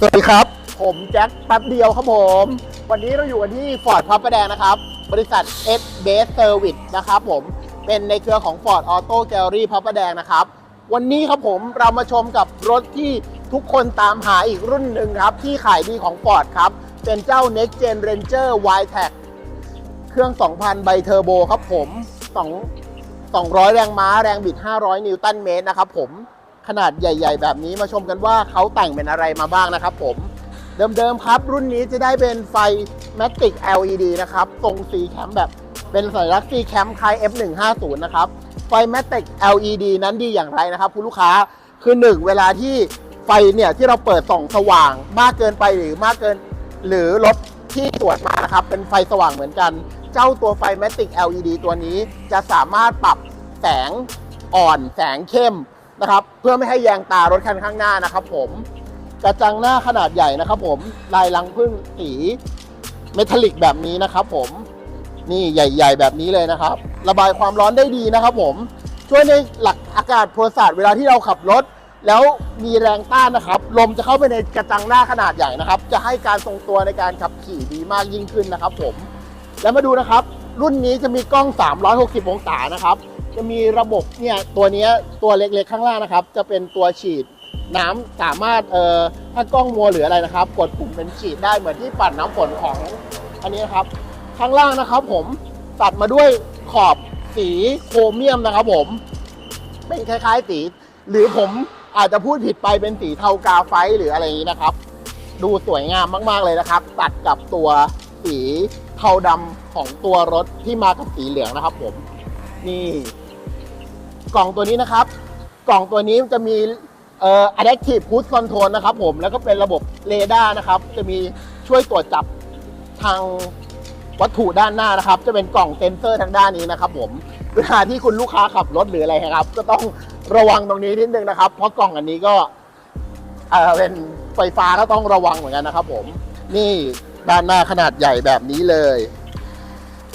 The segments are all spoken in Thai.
สวัสดีครับ ผมแจ็คแป๊บเดียวครับผม วันนี้เราอยู่กันที่ฟอร์ดพระประแดงนะครับ บริษัท S Base Service นะครับผม เป็นในเครือของ Ford Auto Gallery พระประแดงนะครับ วันนี้ครับผมเรามาชมกับรถที่ทุกคนตามหาอีกรุ่นหนึ่งครับ ที่ขายดีของ Ford ครับ เป็นเจ้า Next Gen Ranger y t e c เครื่อง 2,000 ไบเทอร์โบครับผม 2 200 แรงม้า แรงบิด 500 นิวตันเมตรนะครับผม ขนาดใหญ่ ๆ แบบนี้มาชมกันว่าเขาแต่งเป็นอะไรมาบ้างนะครับผมเดิมๆครับ รุ่นนี้จะได้เป็นไฟ Matic LED นะครับทรงสีแคมแบบเป็นสัญลักษณ์สีแคมคล้าย F150 นะครับไฟ Matic LED นั้นดีอย่างไรนะครับคุณลูกค้าคือ 1 เวลาที่ไฟเนี่ยที่เราเปิดส่องสว่างมากเกินไปหรือมากเกิน หรือรถที่ตรวจมานะครับเป็นไฟสว่างเหมือนกัน เจ้าตัวไฟ Matic LED ตัวนี้จะสามารถปรับแสงอ่อนแสงเข้ม นะครับ เพื่อไม่ให้แยงตารถคันข้างหน้านะครับ ผมกระจังหน้าขนาดใหญ่นะครับ ผมลายลังพึ่งสีเมทัลลิกแบบนี้นะครับ ผมนี่ใหญ่ ๆ แบบนี้เลยนะครับ ระบายความร้อนได้ดีนะครับ ผมช่วยในหลักอากาศพลศาสตร์เวลาที่เราขับรถ แล้วมีแรงต้านนะครับ ลมจะเข้าไปในกระจังหน้าขนาดใหญ่นะครับ จะให้การทรงตัวในการขับขี่ดีมากยิ่งขึ้นนะครับ ผม แล้วมาดูนะครับ รุ่นนี้จะมีกล้อง 360 องศานะครับ จะมีระบบเนี่ยตัวนี้ตัวเล็กๆข้างล่างนะครับ จะเป็นตัวฉีดน้ำสามารถเอ่อถ้ากล้องมัวหรืออะไรนะครับ กดปุ่มเป็นฉีดได้เหมือนที่ปัดน้ำฝนของอันนี้นะครับ ข้างล่างนะครับ ผมตัดมาด้วยขอบสีโครเมียมนะครับ ผมเป็นคล้าย ๆ สี หรือผมอาจจะพูดผิดไปเป็นสีเทากาไฟหรืออะไรอย่างนี้นะครับ ดูสวยงามมากๆเลยนะครับ ตัดกับตัวสีเทาดำของตัวรถที่มากับสีเหลืองนะครับ ผมนี่ กล่องตัวนี้นะครับ กล่องตัวนี้จะมีเอ่อ adaptive cruise control นะครับผมแล้วก็เป็นระบบเรดาร์นะครับ จะมีช่วยตรวจจับทางวัตถุด้านหน้านะครับ จะเป็นกล่องเซนเซอร์ทางด้านนี้นะครับ ผมเวลาที่คุณลูกค้าขับรถหรืออะไรนะครับ ก็ต้องระวังตรงนี้นิดนึงนะครับ เพราะกล่องอันนี้ก็เอ่อเป็นไฟฟ้าก็ต้องระวังเหมือนกันนะครับ ผมนี่ด้านหน้าขนาดใหญ่แบบนี้เลย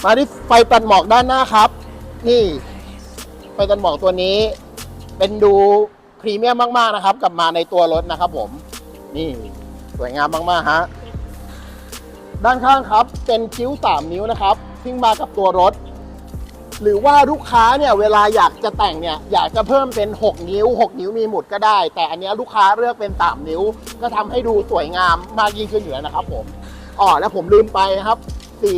มาที่ไฟตัดหมอกด้านหน้าครับ นี่ ไฟตัดหมอกตัวนี้ เป็นดูพรีเมียมมากๆนะครับ กลับมาในตัวรถนะครับผม นี่สวยงามมากๆฮะด้านข้างครับ เป็นคิ้ว 3 นิ้วนะครับที่มากับตัวรถ หรือว่าลูกค้าเนี่ยเวลาอยากจะแต่งเนี่ยอยากจะเพิ่มเป็น 6 นิ้ว 6 นิ้วมีหมุดก็ได้ แต่อันนี้ลูกค้าเลือกเป็น 3 นิ้ว ก็ทำให้ดูสวยงามมากยิ่งขึ้นอยู่แล้วนะครับผมอ๋อแล้วผมลืมไปครับ สี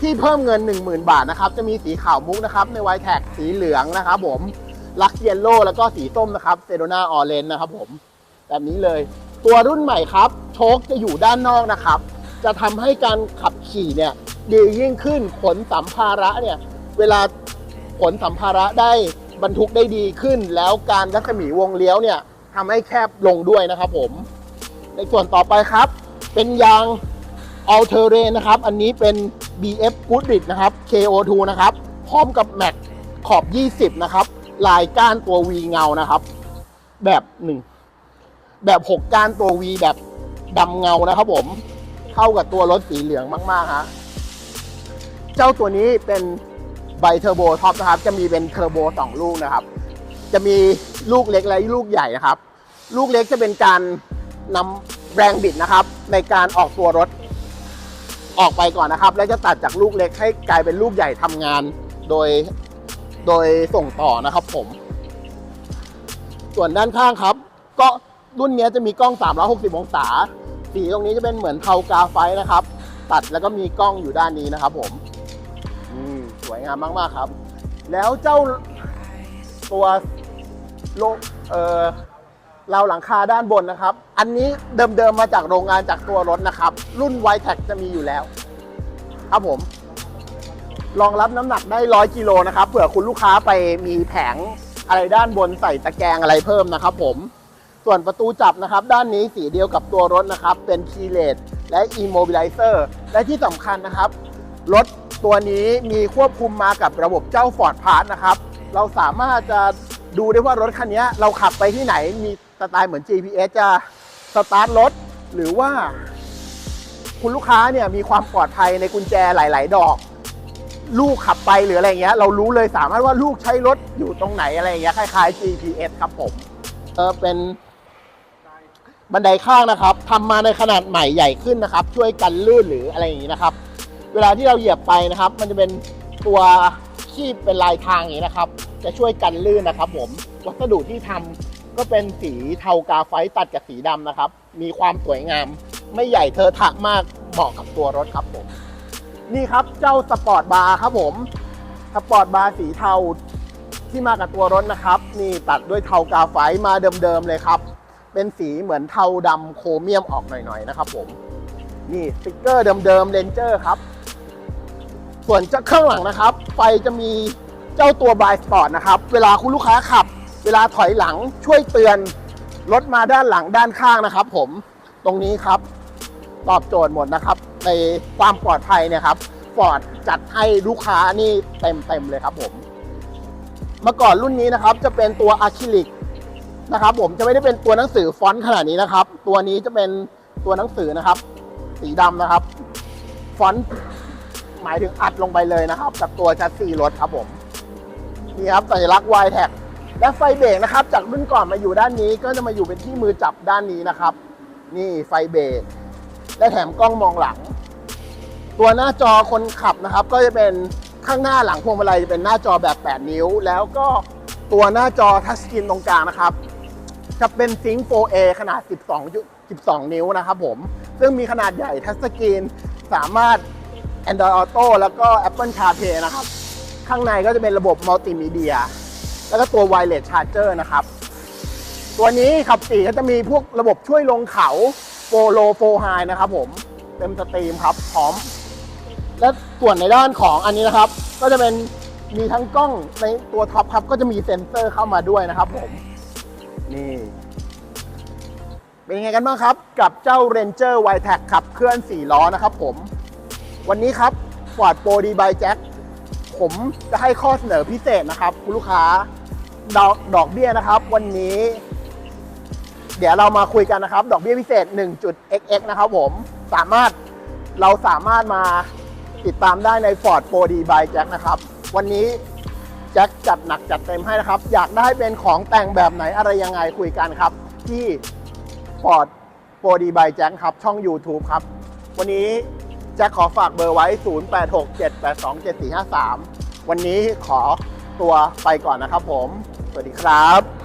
ที่เพิ่มเงิน 10,000 บาทนะครับ จะมีสีขาวมุกนะครับ ในไวแท็กสีเหลืองนะครับผมลักเยลโล่แล้วก็สีส้มนะครับเซโดนาออเรนนะครับผมแบบนี้เลย ตัวรุ่นใหม่ครับ โชคจะอยู่ด้านนอกนะครับ จะทำให้การขับขี่เนี่ยดียิ่งขึ้นขนสัมภาระเนี่ย เวลาขนสัมภาระได้บรรทุกได้ดีขึ้น แล้วการรัศมีวงเลี้ยวเนี่ยทำให้แคบลงด้วยนะครับผม ในส่วนต่อไปครับ เป็นยาง All Terrain นะครับ อันนี้เป็น BF Goodrich นะครับ KO2 นะครับ พร้อมกับแม็กขอบ 20 นะครับ ลายก้านตัว V เงานะครับ แบบหนึ่งแบบ 6 ก้านตัว V แบบดำเงานะครับผม เข้ากับตัวรถสีเหลืองมาก ๆ ฮะ เจ้าตัวนี้เป็นไบเทอร์โบท็อปนะครับ จะมีเป็นเทอร์โบ2 ลูกนะครับ จะมีลูกเล็กและลูกใหญ่นะครับ ลูกเล็กจะเป็นการนำแรงบิดนะครับ ในการออกตัวรถ ออกไปก่อนนะครับ แล้วจะตัดจากลูกเล็กให้กลายเป็นลูกใหญ่ทำงาน โดยโดยส่งต่อนะครับ ผม ส่วนด้านข้างครับ ก็รุ่นนี้จะมีกล้อง 360 องศา สีตรงนี้จะเป็นเหมือนเทากาไฟนะครับ ตัดแล้วก็มีกล้องอยู่ด้านนี้นะครับ ผมอืมสวยงามมากๆครับ แล้วเจ้าตัวโลเอ่อเราหลังคาด้านบนนะครับ อันนี้เดิมๆมาจากโรงงานจากตัวรถนะครับ รุ่น y t e c จะมีอยู่แล้ว ครับผม รองรับน้ำหนักได้ร้อยกิโลนะครับ เผื่อคุณลูกค้าไปมีแผงอะไรด้านบนใส่ตะแกรงอะไรเพิ่มนะครับ ผม ส่วนประตูจับนะครับ ด้านนี้สีเดียวกับตัวรถนะครับ เป็นคีเลสและ Immobilizer และที่สำคัญนะครับ รถตัวนี้มีควบคุมมากับระบบเจ้า Ford Pass นะครับ เราสามารถจะดูได้ว่ารถคันนี้เราขับไปที่ไหนมีสไตล์เหมือน GPS จะสตาร์ทรถหรือว่า คุณลูกค้าเนี่ยมีความปลอดภัยในกุญแจหลาย ๆ ดอก ลูกขับไปหรืออะไรเงี้ย เรารู้เลยสามารถว่าลูกใช้รถอยู่ตรงไหนอะไรเงี้ยคล้ายๆ GPS ครับผมเออเป็นบันไดข้างนะครับทำมาในขนาดใหม่ใหญ่ขึ้นนะครับ ช่วยกันลื่นหรืออะไรอย่างนี้นะครับ เวลาที่เราเหยียบไปนะครับ มันจะเป็นตัวคีบเป็นลายทางอย่างนี้นะครับ จะช่วยกันลื่นนะครับ ผมวัสดุที่ทำ ก็เป็นสีเทากาไฟตัดกับสีดำนะครับ มีความสวยงาม ไม่ใหญ่เทอทะมากเหมาะกับตัวรถครับผม นี่ครับเจ้าสปอร์ตบาร์ครับผมสปอร์ตบาร์สีเทาที่มากับตัวรถนะครับ นี่ตัดด้วยเทากาไฟมาเดิมๆเลยครับ เป็นสีเหมือนเทาดำโครเมียมออกหน่อยๆนะครับผมนี่สติกเกอร์เดิมๆเลนเจอร์ครับ ส่วนจะข้างหลังนะครับ ไฟจะมีเจ้าตัวบายสปอร์ตนะครับ เวลาคุณลูกค้าขับ วลาถอยหลังช่วยเตือนรถมาด้านหลังด้านข้างนะครับ ผมตรงนี้ครับ ตอบโจทย์หมดนะครับ ในความปลอดภัยเนี่ยครับฟอร์ดจัดให้ลูกค้านี่เต็มเต็มเลยครับผมเมื่อก่อนรุ่นนี้นะครับ จะเป็นตัวอะคริลิกนะครับ ผมจะไม่ได้เป็นตัวหนังสือฟอนต์ขนาดนี้นะครับ ตัวนี้จะเป็นตัวหนังสือนะครับ สีดำนะครับ ฟอนต์หมายถึงอัดลงไปเลยนะครับ กับตัวชัดซีรถครับผมนี่ครับสัญลักษณ์ y t a g และไฟเบรกนะครับ จากรุ่นก่อนมาอยู่ด้านนี้ ก็จะมาอยู่เป็นที่มือจับด้านนี้นะครับ นี่ไฟเบรกและแถมกล้องมองหลัง ตัวหน้าจอคนขับนะครับ ก็จะเป็นข้างหน้าหลังพวงมาลัยจะเป็นหน้าจอแบบ 8 นิ้ว แล้วก็ตัวหน้าจอทัชสกรีนตรงกลางนะครับ จะเป็นซิงค์ 4A ขนาด 12 12 นิ้วนะครับผม ซึ่งมีขนาดใหญ่ทัชสกรีนสามารถ Android Auto แล้วก็ Apple CarPlay นะครับ ข้างในก็จะเป็นระบบมัลติมีเดีย แล้วก็ตัว Wireless Charger นะครับ ตัวนี้ขับสี่ก็จะมีพวกระบบช่วยลงเขาโฟโลโฟไฮนะครับผมเต็มสตรีมครับพร้อม และส่วนในด้านของอันนี้นะครับ ก็จะเป็นมีทั้งกล้องในตัวท็อปครับ ก็จะมีเซ็นเซอร์เข้ามาด้วยนะครับผม นี่ เป็นยังไงกันบ้างครับ กับเจ้า Ranger y t a g ขับเคลื่อน 4 ล้อนะครับผม วันนี้ครับ Ford Pro D by Jack ผมจะให้ข้อเสนอพิเศษนะครับ คุณลูกค้า ดอกดอกเบี้ยนะครับ วันนี้ เดี๋ยวเรามาคุยกันนะครับ ดอกเบี้ยพิเศษ 1.xx นะครับผมสามารถเราสามารถมาติดตามได้ใน Ford Pro D by Jack นะครับ วันนี้แจ็คจัดหนักจัดเต็มให้นะครับ อยากได้เป็นของแต่งแบบไหนอะไรยังไงคุยกันครับ ที่ Ford Pro D by Jack ครับ ช่อง YouTube ครับ วันนี้แจ็คขอฝากเบอร์ไว้ 0867827453 วันนี้ขอตัวไปก่อนนะครับผม วัสดีครับ